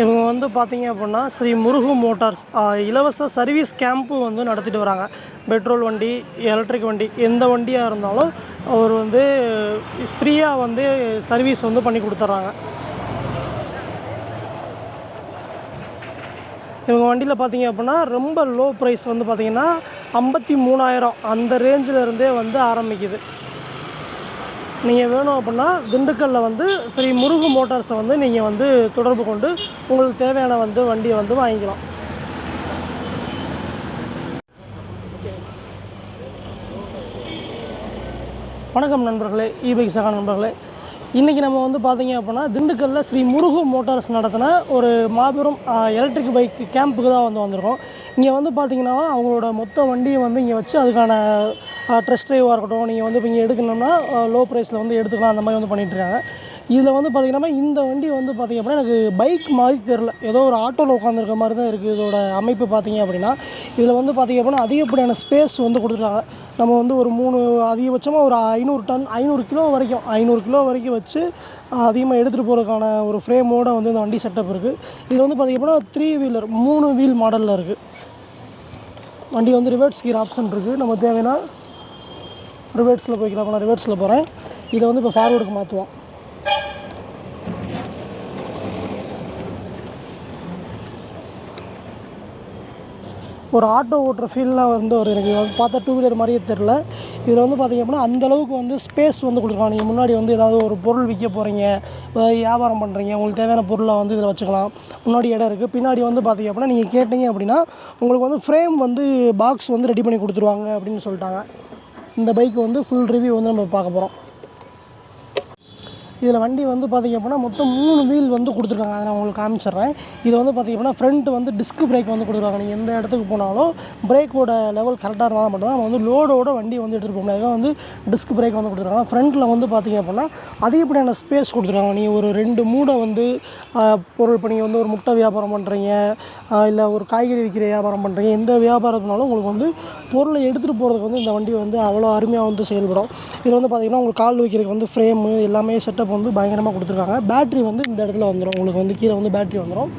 இவங்க வந்து பார்த்தீங்க அப்படின்னா ஸ்ரீ முருகு மோட்டார்ஸ் இலவச சர்வீஸ் கேம்ப்பு வந்து நடத்திட்டு வராங்க. பெட்ரோல் வண்டி எலக்ட்ரிக் வண்டி எந்த வண்டியாக இருந்தாலும் அவர் வந்து ஃப்ரீயாக வந்து சர்வீஸ் வந்து பண்ணி கொடுத்துட்றாங்க. இவங்க வண்டியில் பார்த்தீங்க அப்படின்னா ரொம்ப லோ ப்ரைஸ் வந்து பார்த்திங்கன்னா ஐம்பத்தி மூணாயிரம் அந்த ரேஞ்சில் இருந்தே வந்து ஆரம்பிக்குது. நீங்கள் வேணும் அப்படின்னா திண்டுக்கல்லில் வந்து ஸ்ரீ முருகு மோட்டார்ஸை வந்து நீங்கள் வந்து தொடர்பு கொண்டு உங்களுக்கு தேவையான வந்து வண்டியை வந்து வாங்கிக்கலாம். வணக்கம் நண்பர்களே இபைக் சகா நண்பர்களே. இன்றைக்கி நம்ம வந்து பார்த்தீங்க அப்படின்னா திண்டுக்கல்லில் ஸ்ரீ முருகு மோட்டார்ஸ் நடத்தின ஒரு மாபெரும் எலக்ட்ரிக் பைக் கேம்புக்கு தான் வந்து வந்திருக்கோம். இங்கே வந்து பார்த்தீங்கன்னா அவங்களோட மொத்த வண்டியை வந்து இங்கே வச்சு அதுக்கான ட்ரெஸ்ட் ட்ரைவாக இருக்கட்டும் நீங்கள் வந்து இப்போ இங்கே எடுக்கணும்னா லோ ப்ரைஸில் வந்து எடுத்துக்கலாம் அந்த மாதிரி வந்து பண்ணிகிட்ருக்காங்க இதில் வந்து பார்த்திங்கன்னா இந்த வண்டி வந்து பார்த்திங்க அப்படின்னா எனக்கு பைக் மாதிரி தெரில ஏதோ ஒரு ஆட்டோவில் உட்காந்துருக்க மாதிரி தான் இருக்குது. இதோட அமைப்பு பார்த்திங்க அப்படின்னா இதில் வந்து பார்த்திங்க அப்படின்னா அதிகப்படியான ஸ்பேஸ் வந்து கொடுத்துருக்காங்க. நம்ம வந்து ஒரு மூணு அதிகபட்சமாக ஒரு ஐநூறு டன் ஐநூறு கிலோ வரைக்கும் ஐநூறு கிலோ வரைக்கும் வச்சு அதிகமாக எடுத்துகிட்டு போகிறதுக்கான ஒரு ஃப்ரேமோட வந்து இந்த வண்டி செட்டப் இருக்குது இதில் வந்து பார்த்திங்க அப்படின்னா த்ரீ வீலர் மூணு வீல் மாடலில் இருக்குது வண்டி வந்து ரிவர்ஸ் கீர் ஆப்ஷன் இருக்குது நம்ம தேவைன்னா ரிவர்ஸில் போய்க்கலாம். நான் ரிவர்ஸில் போகிறேன் இதை வந்து இப்போ ஃபார்வேர்டுக்கு மாற்றுவோம் ஒரு ஆட்டோ ஓட்டுற ஃபீல்லாம் வந்து ஒரு எனக்கு வந்து பார்த்தா டூ வீலர் மாதிரியே தெரில இதில் வந்து பார்த்திங்க அப்படின்னா அந்த அளவுக்கு வந்து ஸ்பேஸ் வந்து கொடுக்கலாம். நீங்கள் முன்னாடி வந்து ஏதாவது ஒரு பொருள் விற்க போகிறீங்க வியாபாரம் பண்ணுறீங்க உங்களுக்கு தேவையான பொருளை வந்து இதில் வச்சுக்கலாம். முன்னாடி இடம் இருக்குது பின்னாடி வந்து பார்த்திங்க அப்படின்னா நீங்கள் கேட்டீங்க அப்படின்னா உங்களுக்கு வந்து ஃப்ரேம் வந்து பாக்ஸ் வந்து ரெடி பண்ணி கொடுத்துருவாங்க அப்படின்னு சொல்லிட்டாங்க. இந்த பைக் வந்து ஃபுல் ரிவ்யூ வந்து நம்ம பார்க்க போகிறோம் இதில் வண்டி வந்து பார்த்திங்க அப்படின்னா மொத்தம் மூணு வீல் வந்து கொடுத்துருக்காங்க. அதை நான் உங்களுக்கு காமிச்சிடுறேன். இது வந்து பார்த்திங்க அப்படின்னா ஃப்ரண்ட் வந்து டிஸ்க் பிரேக் வந்து கொடுத்துருக்காங்க நீங்கள் எந்த இடத்துக்கு போனாலும் பிரேக்கோட லெவல் கரெக்டாக இருந்தால் மட்டும் தான் நம்ம வந்து லோடோட வண்டி வந்து எடுத்துகிட்டு போக முடியாது வந்து டிஸ்க் பிரேக் வந்து கொடுத்துருக்காங்க. ஃப்ரண்ட்டில் வந்து பார்த்திங்க அப்படின்னா அதிகப்படியான ஸ்பேஸ் கொடுத்துருக்காங்க. நீங்கள் ஒரு ரெண்டு மூடை வந்து பொருள் இப்போ நீங்கள் வந்து ஒரு முட்டை வியாபாரம் பண்ணுறீங்க இல்லை ஒரு காய்கறி விற்கிற வியாபாரம் பண்ணுறீங்க எந்த வியாபாரத்தினாலும் உங்களுக்கு வந்து பொருளை எடுத்துகிட்டு போகிறதுக்கு வந்து இந்த வண்டி வந்து அவ்வளோ அருமையாக வந்து செயல்படும். இதில் வந்து பார்த்திங்கன்னா உங்களுக்கு கால் வைக்கிறதுக்கு வந்து ஃப்ரேமு எல்லாமே செட்டப் வந்து பயங்கரமாக கொடுத்துருக்காங்க. பேட்ரி வந்து இந்த இடத்துல வந்துடும் உங்களுக்கு வந்து கீழே வந்து பேட்ரி வந்துடும்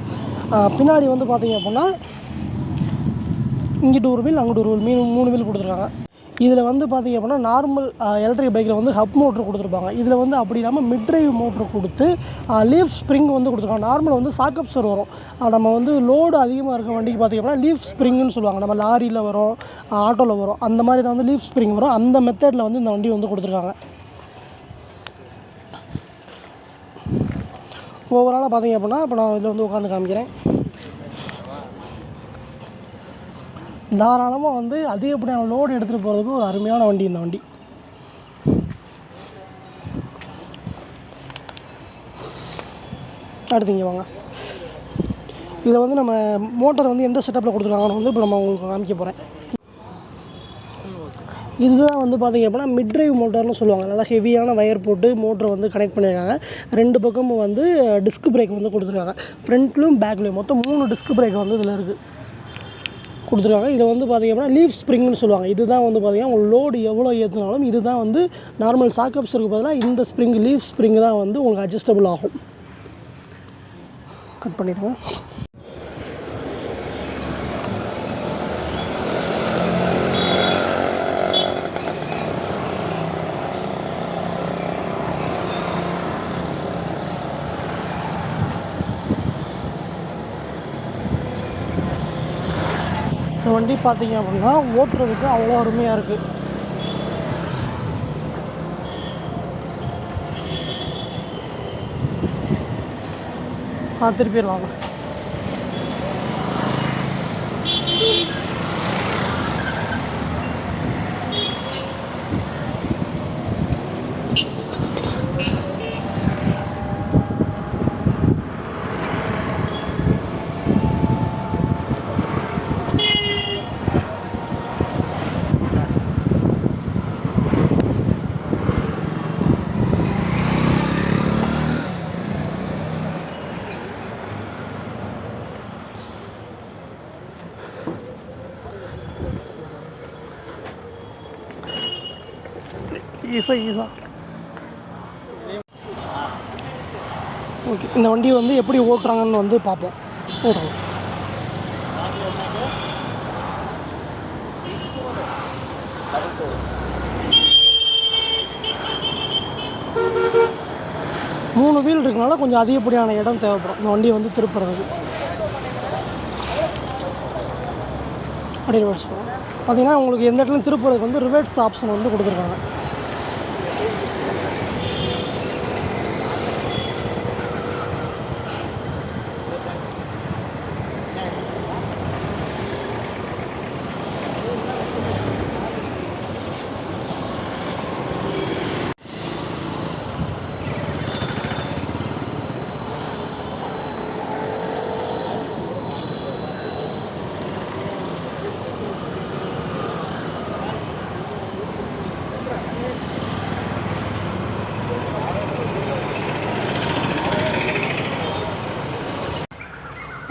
பின்னாடி வந்து பார்த்திங்க அப்படின்னா இங்கிட்டு ஒரு வீல் அங்கிட்டு ஒரு வீல் மீன் மூணு வீல் கொடுத்துருக்காங்க. இதில் வந்து பார்த்திங்க அப்படின்னா நார்மல் எலக்ட்ரிக் பைக்கில் வந்து ஹப் மோட்ரு கொடுத்துருப்பாங்க. இதில் வந்து அப்படி இல்லாமல் மிட் ட்ரைவ் மோட்ரு கொடுத்து லீஃப் ஸ்ப்ரிங் வந்து கொடுத்துருக்காங்க. நார்மல் வந்து சாக்கப்சர் வரும். நம்ம வந்து லோடு அதிகமாக இருக்க வண்டிக்கு பார்த்திங்க அப்படின்னா லீஃப் ஸ்ப்ரிங்குன்னு சொல்லுவாங்க. நம்ம லாரியில் வரும் ஆட்டோவில் வரும். அந்த மாதிரி தான் வந்து லீஃப் ஸ்ப்ரிங் வரும். அந்த மெத்தடில் வந்து இந்த வண்டி வந்து கொடுத்துருக்காங்க. ஓவராலாக பார்த்தீங்க அப்படின்னா இப்போ நான் இதில் வந்து உட்காந்து காமிக்கிறேன். தாராளமாக வந்து அதிகப்படியான லோடு எடுத்துகிட்டு போகிறதுக்கு ஒரு அருமையான வண்டி இந்த வண்டி. அடுத்து இங்கே வாங்க. இதில் வந்து நம்ம மோட்டர் வந்து எந்த செட்டப்பில் கொடுத்துருக்காங்கன்னு வந்து இப்போ நம்ம உங்களுக்கு காமிக்க போகிறேன் இதுதான் வந்து பார்த்தீங்க அப்படின்னா மிட் டிரைவ் மோட்டார்னு சொல்லுவாங்க. நல்லா ஹெவியான வயர் போட்டு மோட்டரை வந்து கனெக்ட் பண்ணியிருக்காங்க. ரெண்டு பக்கமும் வந்து டிஸ்க் பிரேக் வந்து கொடுத்துருக்காங்க. ஃப்ரண்ட்லையும் பேக்லேயும் மொத்தம் மூணு டிஸ்க் பிரேக் வந்து இதில் இருக்குது கொடுத்துருக்காங்க. இதில் வந்து பார்த்திங்க அப்படின்னா லீஃப் ஸ்ப்ரிங்னு சொல்லுவாங்க. இதுதான் வந்து பார்த்திங்கன்னா உங்களுக்கு லோடு எவ்வளோ ஏற்றினாலும் இதுதான் வந்து நார்மல் சாக்கப்ஸருக்கு பதிலாக இந்த ஸ்ப்ரிங் லீஃப் ஸ்ப்ரிங் தான் வந்து உங்களுக்கு அட்ஜஸ்டபுள் ஆகும். கட் பண்ணிடுங்க. இந்த வண்டி பார்த்தீங்க அப்படின்னா ஓட்டுறதுக்கு அவ்வளோ அருமையாக இருக்குது ஆ திருப்பிடலாம் ஈஸா ஈஸா. ஓகே இந்த வண்டியை வந்து எப்படி ஓட்டுறாங்கன்னு வந்து பார்ப்போம். ஓட்டுறோம். மூணு வீல் இருக்கனால கொஞ்சம் அதிகப்படியான இடம் தேவைப்படும். இந்த வண்டியை வந்து திருப்புறதுக்கு. அப்படி ரிவர்ஸ் பண்ணும் பார்த்தீங்கன்னா உங்களுக்கு எந்த இடத்துலையும் திருப்புறதுக்கு வந்து ரிவர்ஸ் ஆப்ஷன் வந்து கொடுத்துருக்காங்க.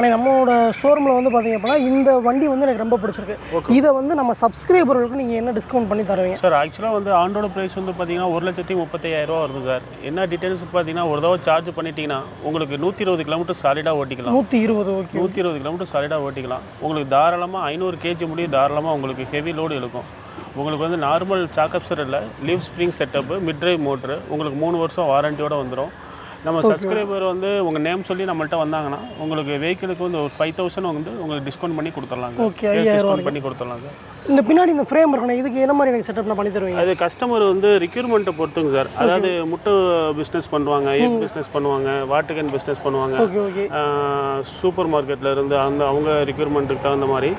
ஆனால் நம்மளோட ஷோரூமில் வந்து பார்த்தீங்க அப்படின்னா இந்த வண்டி வந்து எனக்கு ரொம்ப பிடிச்சிருக்கு. இதை வந்து நம்ம சப்ஸ்கிரைபர்களுக்கு நீங்கள் என்ன டிஸ்கவுண்ட் பண்ணி தருவீங்க? சார் ஆக்சுவலாக வந்து ஆண்டோட ப்ரைஸ் வந்து பார்த்தீங்கன்னா ஒரு லட்சத்தி முப்பத்தையாயிரரூவா வருது சார் என்ன டீட்டெயில்ஸ் பார்த்தீங்கன்னா ஒரு தடவை சார்ஜ் பண்ணிட்டீங்கன்னா உங்களுக்கு நூற்றி இருபது கிலோமீட்டர் சாலிடாக ஓட்டிக்கலாம். நூற்றி இருபது ஓகே நூற்றி இருபது கிலோமீட்டர் சாலிடாக ஓட்டிக்கலாம். உங்களுக்கு தாராளமாக ஐநூறு கேஜி முடியும் தாராளமாக உங்களுக்கு ஹெவி லோடு இழுக்கும் உங்களுக்கு வந்து நார்மல் சாக்கப்சர் இல்லை leaf spring setup mid drive motor உங்களுக்கு மூணு வருஷம் வாரண்டியோட வந்துடும் நம்ம சப்ஸ்கிரைபர் வந்து உங்கள் நேம் சொல்லி நம்மள்ட்ட வந்தாங்கன்னா உங்களுக்கு வெஹிக்கிளுக்கு வந்து ஒரு ஃபைவ் தௌசண்ட் வந்து உங்களுக்கு டிஸ்கவுண்ட் பண்ணி கொடுத்துடலாம் Okay, ஐயாயிரம் டிஸ்கவுண்ட் பண்ணி கொடுத்துடலாம் சார் இந்த பின்னாடி இந்த ஃப்ரேம் இருக்கணும் இதுக்கு என்ன மாதிரி எனக்கு செட்டப் நான் பண்ணி தருவீங்க? அது கஸ்டமர் வந்து ரிக்யூர்மெண்ட்டை பொறுத்துங்க சார் அதாவது முட்டை பிஸ்னஸ் பண்ணுவாங்க எக் பிஸ்னஸ் பண்ணுவாங்க வாட்டுகன் பிஸ்னஸ் பண்ணுவாங்க. ஓகே ஓகே சூப்பர் மார்க்கெட்டில் இருந்து அந்த அவங்க ரிக்யூர்மெண்ட்டுக்கு தகுந்த மாதிரி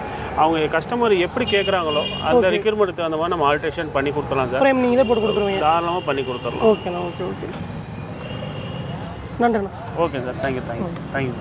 அவங்க கஸ்டமர் எப்படி கேட்குறாங்களோ அந்த ரிக்யூர்மெண்ட்டுக்கு தகுந்த மாதிரி நம்ம ஆல்ட்ரேஷன் பண்ணி கொடுத்துடலாம் சார் நீங்களே போட்டு கொடுத்துருவீங்க. தாராளமாக பண்ணி கொடுத்துடலாம். ஓகேண்ணா ஓகே ஓகே நன்றிண்ணா. Okay sir. Thank you thank you thank you